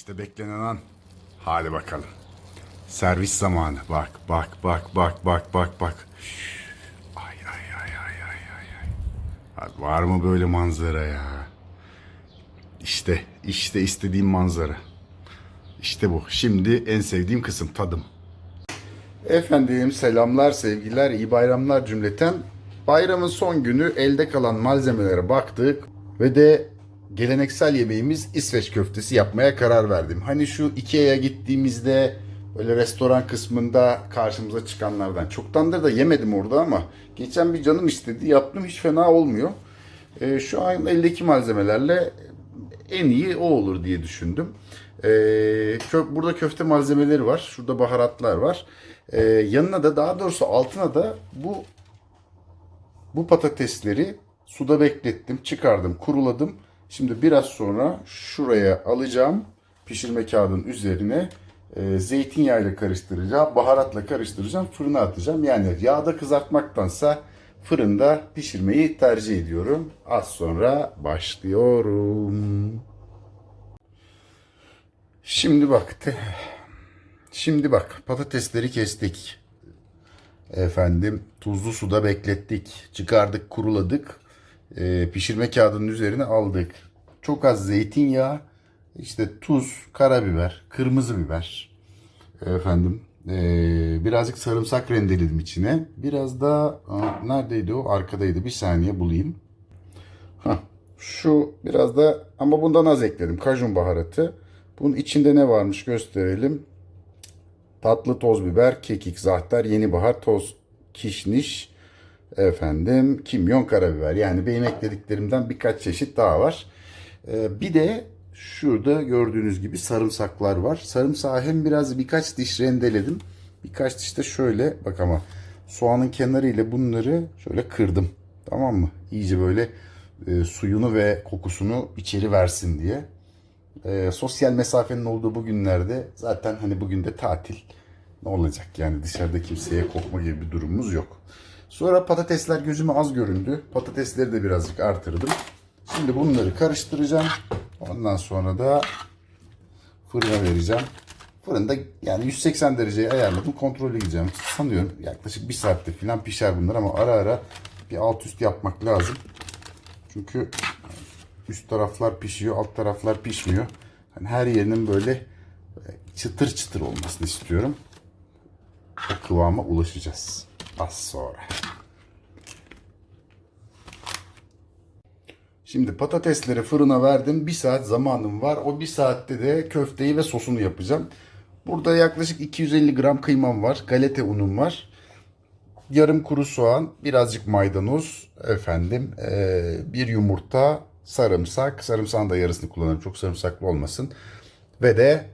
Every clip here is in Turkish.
İşte beklenen an. Hadi bakalım. Servis zamanı. Bak bak bak bak bak bak bak. Ay ay ay ay ay ay. Abi var mı böyle manzara ya? İşte işte istediğim manzara. İşte bu. Şimdi en sevdiğim kısım tadım. Efendim selamlar, sevgiler, iyi bayramlar cümleten. Bayramın son günü elde kalan malzemelere baktık ve de geleneksel yemeğimiz İsveç köftesi yapmaya karar verdim. Hani şu Ikea'ya gittiğimizde böyle restoran kısmında karşımıza çıkanlardan. Çoktandır da yemedim orada ama geçen bir canım istedi yaptım hiç fena olmuyor. Ee, şu an eldeki malzemelerle en iyi o olur diye düşündüm. Ee, kö- burada köfte malzemeleri var. Şurada baharatlar var. Ee, yanına da daha doğrusu altına da bu bu patatesleri suda beklettim, çıkardım, kuruladım. Şimdi biraz sonra şuraya alacağım. Pişirme kağıdının üzerine e, zeytinyağıyla karıştıracağım, baharatla karıştıracağım, fırına atacağım. Yani yağda kızartmaktansa fırında pişirmeyi tercih ediyorum. Az sonra başlıyorum. Şimdi bak, şimdi bak patatesleri kestik. Efendim tuzlu suda beklettik. Çıkardık, kuruladık. Ee, pişirme kağıdının üzerine aldık. Çok az zeytinyağı, işte tuz, karabiber, kırmızı biber. Efendim ee, birazcık sarımsak rendeledim içine. Biraz da neredeydi o? Arkadaydı. Bir saniye bulayım. Hah, şu biraz da ama bundan az ekledim. Kajun baharatı. Bunun içinde ne varmış gösterelim. Tatlı toz biber, kekik, zahter, yeni bahar, toz kişniş, efendim kimyon, karabiber. Yani benim eklediklerimden birkaç çeşit daha var. Ee, bir de şurada gördüğünüz gibi sarımsaklar var. Sarımsağı hem biraz birkaç diş rendeledim. Birkaç diş de şöyle bak ama soğanın kenarı ile bunları şöyle kırdım. Tamam mı? İyice böyle e, suyunu ve kokusunu içeri versin diye. E, sosyal mesafenin olduğu bu günlerde zaten hani bugün de tatil. Ne olacak yani dışarıda kimseye kokma gibi bir durumumuz yok. Sonra patatesler gözüme az göründü. Patatesleri de birazcık artırdım. Şimdi bunları karıştıracağım. Ondan sonra da fırına vereceğim. Fırında yani 180 dereceye ayarladım. Kontrollü gideceğim. Sanıyorum yaklaşık bir saatte falan pişer bunlar ama ara ara bir alt üst yapmak lazım. Çünkü üst taraflar pişiyor, alt taraflar pişmiyor. Hani her yerinin böyle çıtır çıtır olmasını istiyorum. O kıvama ulaşacağız az sonra. Şimdi patatesleri fırına verdim. Bir saat zamanım var. O bir saatte de köfteyi ve sosunu yapacağım. Burada yaklaşık 250 gram kıymam var. Galeta unum var. Yarım kuru soğan, birazcık maydanoz, efendim, bir yumurta, sarımsak. Sarımsağın da yarısını kullanırım. Çok sarımsaklı olmasın. Ve de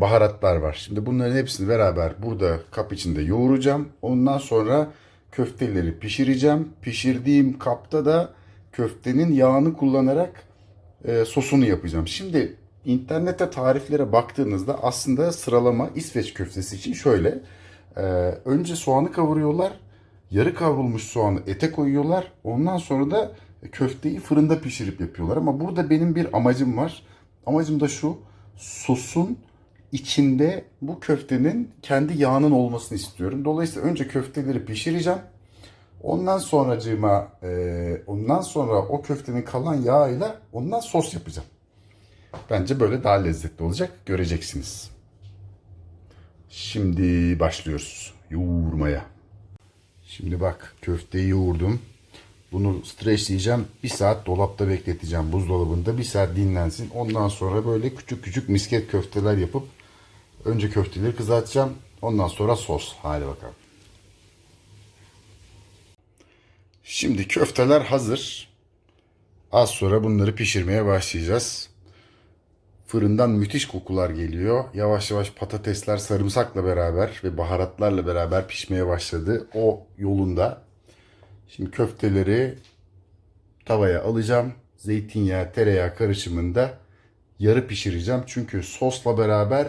baharatlar var. Şimdi bunların hepsini beraber burada kap içinde yoğuracağım. Ondan sonra köfteleri pişireceğim. Pişirdiğim kapta da köftenin yağını kullanarak e, sosunu yapacağım. Şimdi internette tariflere baktığınızda aslında sıralama İsveç köftesi için şöyle. E, önce soğanı kavuruyorlar. Yarı kavrulmuş soğanı ete koyuyorlar. Ondan sonra da köfteyi fırında pişirip yapıyorlar. Ama burada benim bir amacım var. Amacım da şu. Sosun içinde bu köftenin kendi yağının olmasını istiyorum. Dolayısıyla önce köfteleri pişireceğim. Ondan sonracığıma e, ondan sonra o köftenin kalan yağıyla ondan sos yapacağım. Bence böyle daha lezzetli olacak. Göreceksiniz. Şimdi başlıyoruz yoğurmaya. Şimdi bak köfteyi yoğurdum. Bunu streçleyeceğim. Bir saat dolapta bekleteceğim buzdolabında. Bir saat dinlensin. Ondan sonra böyle küçük küçük misket köfteler yapıp önce köfteleri kızartacağım. Ondan sonra sos. Hadi bakalım. Şimdi köfteler hazır. Az sonra bunları pişirmeye başlayacağız. Fırından müthiş kokular geliyor. Yavaş yavaş patatesler sarımsakla beraber ve baharatlarla beraber pişmeye başladı. O yolunda. Şimdi köfteleri tavaya alacağım. Zeytinyağı, tereyağı karışımında yarı pişireceğim. Çünkü sosla beraber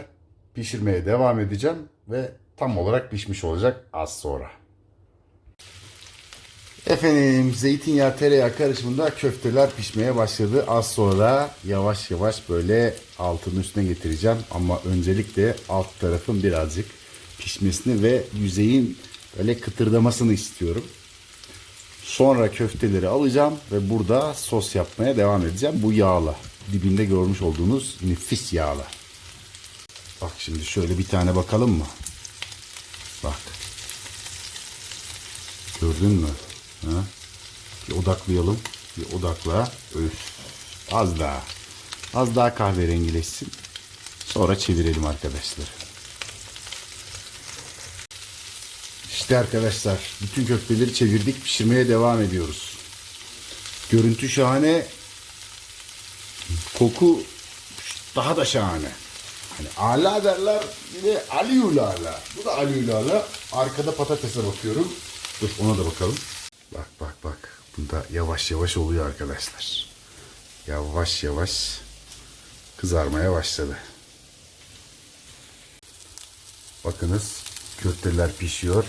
pişirmeye devam edeceğim ve tam olarak pişmiş olacak az sonra. Efendim zeytinyağı tereyağı karışımında köfteler pişmeye başladı. Az sonra yavaş yavaş böyle altının üstüne getireceğim. Ama öncelikle alt tarafın birazcık pişmesini ve yüzeyin böyle kıtırdamasını istiyorum. Sonra köfteleri alacağım ve burada sos yapmaya devam edeceğim. Bu yağla. Dibinde görmüş olduğunuz nefis yağla. Bak şimdi şöyle bir tane bakalım mı? Bak. Gördün mü? Ha? Bir odaklayalım. Bir odakla. Öf. Az daha. Az daha kahverengileşsin. Sonra çevirelim arkadaşlar. İşte arkadaşlar bütün köfteleri çevirdik. Pişirmeye devam ediyoruz. Görüntü şahane. Koku daha da şahane. Hani ala derler bir de aliyulala. Bu da aliyulala. Arkada patatese bakıyorum. Dur ona da bakalım. Bak bak bak. Bunda yavaş yavaş oluyor arkadaşlar. Yavaş yavaş kızarmaya başladı. Bakınız köfteler pişiyor.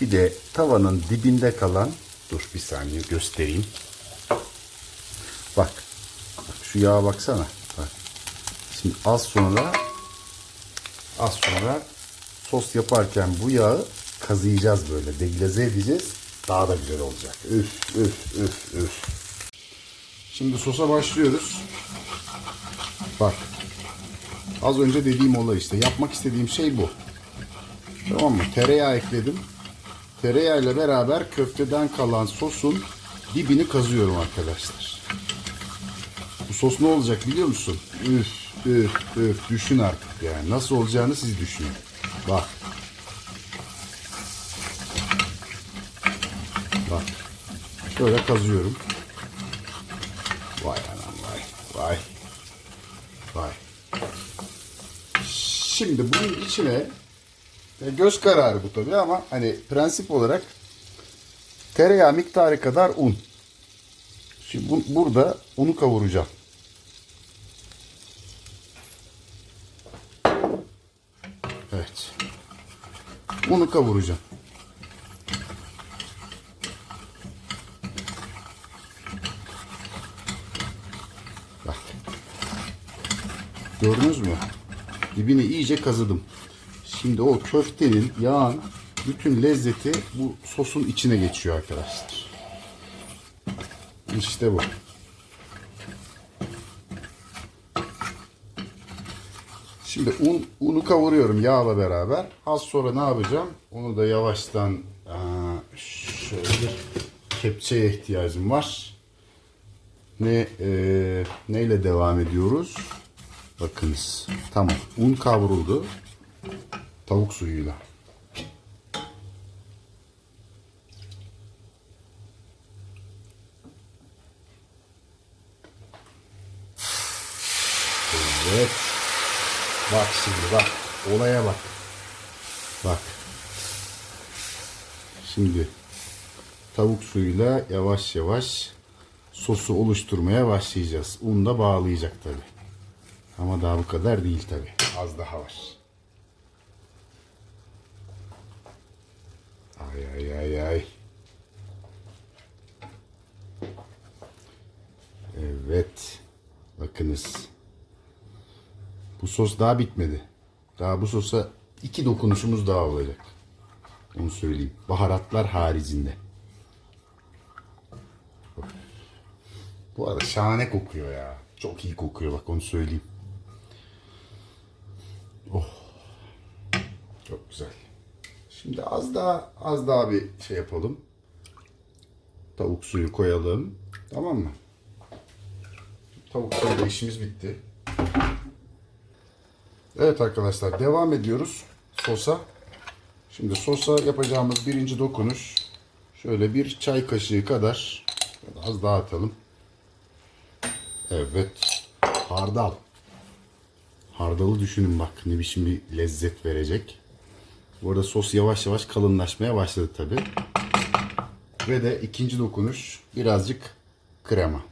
Bir de tavanın dibinde kalan dur bir saniye göstereyim. Bak. Bak şu yağa baksana. Bak. Şimdi az sonra az sonra sos yaparken bu yağı kazıyacağız böyle. Deglaze edeceğiz. Daha da güzel olacak. Üf üf üf üf. Şimdi sosa başlıyoruz. Bak. Az önce dediğim olay işte. Yapmak istediğim şey bu. Tamam mı? Tereyağı ekledim. Tereyağı ile beraber köfteden kalan sosun dibini kazıyorum arkadaşlar. Bu sos ne olacak biliyor musun? Üf üf üf düşün artık yani. Nasıl olacağını siz düşünün. Bak. Bak. Şöyle kazıyorum. Vay anam vay. Vay. Vay. Şimdi bunun içine ya göz kararı bu tabii ama hani prensip olarak tereyağı miktarı kadar un. Şimdi bu, burada unu kavuracağım. Evet. Unu kavuracağım. Gördünüz mü? Dibini iyice kazıdım. Şimdi o köftenin yağın bütün lezzeti bu sosun içine geçiyor arkadaşlar. İşte bu. Şimdi un, unu kavuruyorum yağla beraber. Az sonra ne yapacağım? Onu da yavaştan aa, şöyle bir kepçeye ihtiyacım var. Ne e, neyle devam ediyoruz? Bakınız. Tamam. Un kavruldu. Tavuk suyuyla. Evet. Bak şimdi bak. Olaya bak. Bak. Şimdi tavuk suyuyla yavaş yavaş sosu oluşturmaya başlayacağız. Un da bağlayacak tabi. Ama daha bu kadar değil tabi. Az daha var. Ay ay ay ay. Evet. Bakınız. Bu sos daha bitmedi. Daha bu sosa iki dokunuşumuz daha olacak. Onu söyleyeyim. Baharatlar haricinde. Bu arada şahane kokuyor ya. Çok iyi kokuyor bak onu söyleyeyim. Oh. Çok güzel. Şimdi az daha az daha bir şey yapalım. Tavuk suyu koyalım. Tamam mı? Tavuk suyuyla işimiz bitti. Evet arkadaşlar devam ediyoruz sosa. Şimdi sosa yapacağımız birinci dokunuş şöyle bir çay kaşığı kadar az daha atalım. Evet. Hardal. Hardalı düşünün bak ne biçim bir lezzet verecek. Bu arada sos yavaş yavaş kalınlaşmaya başladı tabi. Ve de ikinci dokunuş birazcık krema.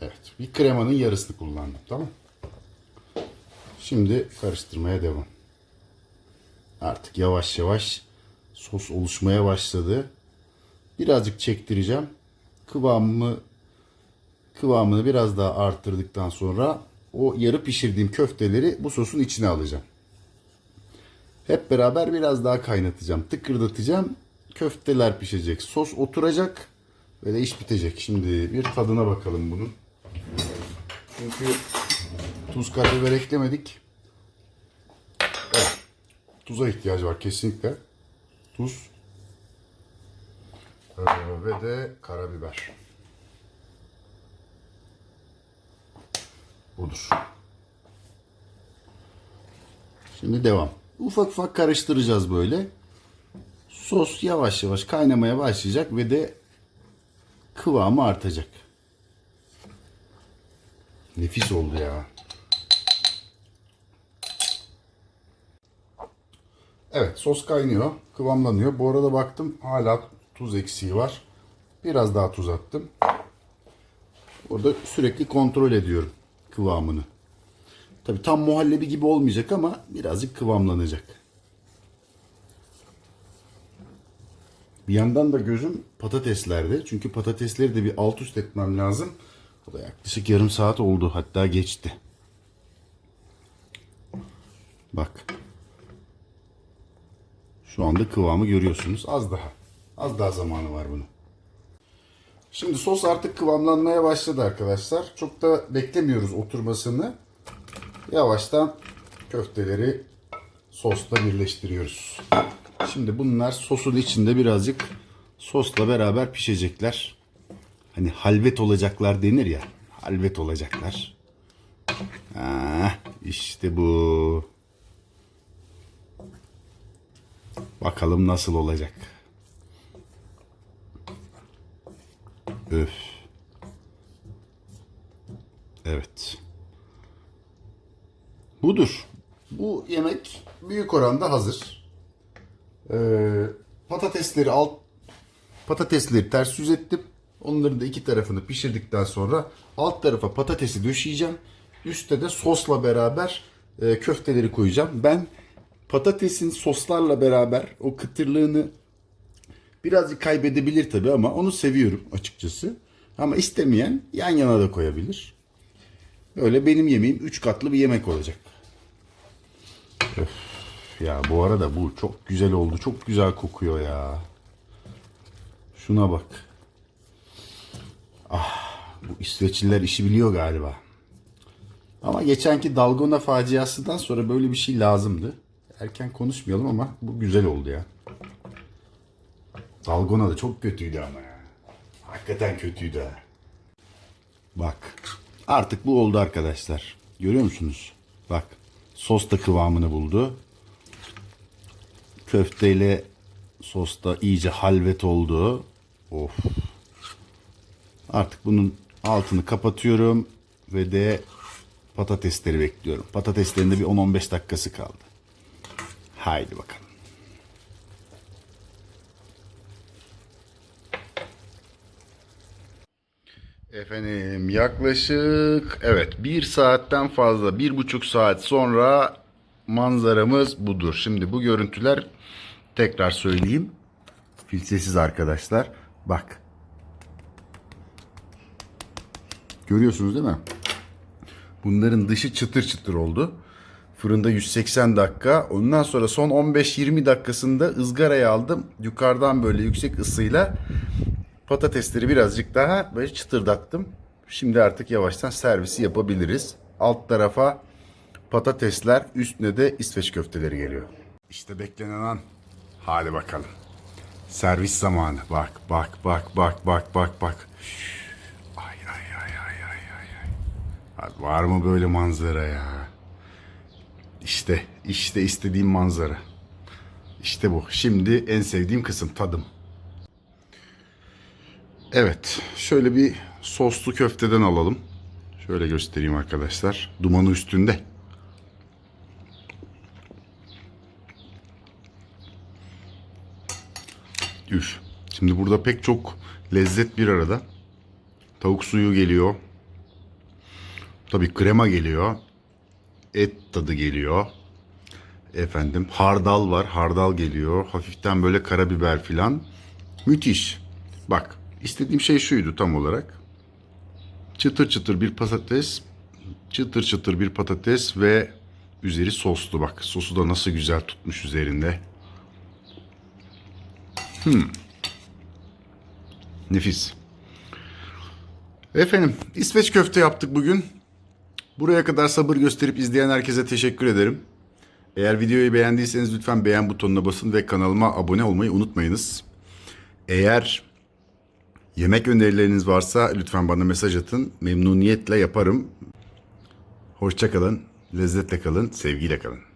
Evet. Bir kremanın yarısını kullandım. Tamam. Şimdi karıştırmaya devam. Artık yavaş yavaş sos oluşmaya başladı. Birazcık çektireceğim. Kıvamını kıvamını biraz daha arttırdıktan sonra o yarı pişirdiğim köfteleri bu sosun içine alacağım. Hep beraber biraz daha kaynatacağım. Tıkırdatacağım. Köfteler pişecek. Sos oturacak. De iş bitecek. Şimdi bir tadına bakalım bunun. Çünkü tuz karabiber eklemedik. Evet. Tuza ihtiyacı var kesinlikle. Tuz. Ee, ve de karabiber. Budur. Şimdi devam. Ufak ufak karıştıracağız böyle. Sos yavaş yavaş kaynamaya başlayacak ve de kıvamı artacak. Nefis oldu ya. Evet sos kaynıyor. Kıvamlanıyor. Bu arada baktım hala tuz eksiği var. Biraz daha tuz attım. Orada sürekli kontrol ediyorum kıvamını. Tabii tam muhallebi gibi olmayacak ama birazcık kıvamlanacak. Bir yandan da gözüm patateslerde. Çünkü patatesleri de bir alt üst etmem lazım. O da yaklaşık yarım saat oldu. Hatta geçti. Bak. Şu anda kıvamı görüyorsunuz. Az daha. Az daha zamanı var bunun. Şimdi sos artık kıvamlanmaya başladı arkadaşlar. Çok da beklemiyoruz oturmasını. Yavaştan köfteleri sosla birleştiriyoruz. Şimdi bunlar sosun içinde birazcık sosla beraber pişecekler. Hani halvet olacaklar denir ya. Halvet olacaklar. Ha, işte bu. Bakalım nasıl olacak. Öf. Evet. Budur. Bu yemek büyük oranda hazır. Ee, patatesleri alt patatesleri ters yüz ettim. Onların da iki tarafını pişirdikten sonra alt tarafa patatesi döşeyeceğim. Üste de sosla beraber e, köfteleri koyacağım. Ben patatesin soslarla beraber o kıtırlığını birazcık kaybedebilir tabii ama onu seviyorum açıkçası. Ama istemeyen yan yana da koyabilir. Böyle benim yemeğim 3 katlı bir yemek olacak. Öf, ya bu arada bu çok güzel oldu. Çok güzel kokuyor ya. Şuna bak. Ah, bu İsveçliler işi biliyor galiba. Ama geçenki Dalgona faciasından sonra böyle bir şey lazımdı. Erken konuşmayalım ama bu güzel oldu ya. Dalgona da çok kötüydü ama ya. Hakikaten kötüydü ha. Bak. Artık bu oldu arkadaşlar. Görüyor musunuz? Bak. Sos da kıvamını buldu. Köfteyle sos da iyice halvet oldu. Of. Artık bunun altını kapatıyorum ve de patatesleri bekliyorum. Patateslerin de bir 10-15 dakikası kaldı. Haydi bakalım. Efendim yaklaşık evet bir saatten fazla bir buçuk saat sonra manzaramız budur. Şimdi bu görüntüler tekrar söyleyeyim. Filtresiz arkadaşlar. Bak. Görüyorsunuz değil mi? Bunların dışı çıtır çıtır oldu. Fırında 180 dakika. Ondan sonra son 15-20 dakikasında ızgaraya aldım. Yukarıdan böyle yüksek ısıyla patatesleri birazcık daha böyle çıtırdattım. Şimdi artık yavaştan servisi yapabiliriz. Alt tarafa patatesler, üstüne de İsveç köfteleri geliyor. İşte beklenen an. Hadi bakalım. Servis zamanı. Bak, bak, bak, bak, bak, bak, bak. Ay, ay, ay, ay, ay, ay, ay. Hadi var mı böyle manzara ya? İşte, işte istediğim manzara. İşte bu. Şimdi en sevdiğim kısım tadım. Evet, şöyle bir soslu köfteden alalım. Şöyle göstereyim arkadaşlar. Dumanı üstünde. Üf. Şimdi burada pek çok lezzet bir arada. Tavuk suyu geliyor. Tabii krema geliyor. Et tadı geliyor. Efendim hardal var. Hardal geliyor. Hafiften böyle karabiber filan. Müthiş. Bak istediğim şey şuydu tam olarak. Çıtır çıtır bir patates. Çıtır çıtır bir patates ve üzeri soslu bak. Sosu da nasıl güzel tutmuş üzerinde. Hmm. Nefis. Efendim İsveç köfte yaptık bugün. Buraya kadar sabır gösterip izleyen herkese teşekkür ederim. Eğer videoyu beğendiyseniz lütfen beğen butonuna basın ve kanalıma abone olmayı unutmayınız. Eğer yemek önerileriniz varsa lütfen bana mesaj atın. Memnuniyetle yaparım. Hoşça kalın, lezzetle kalın, sevgiyle kalın.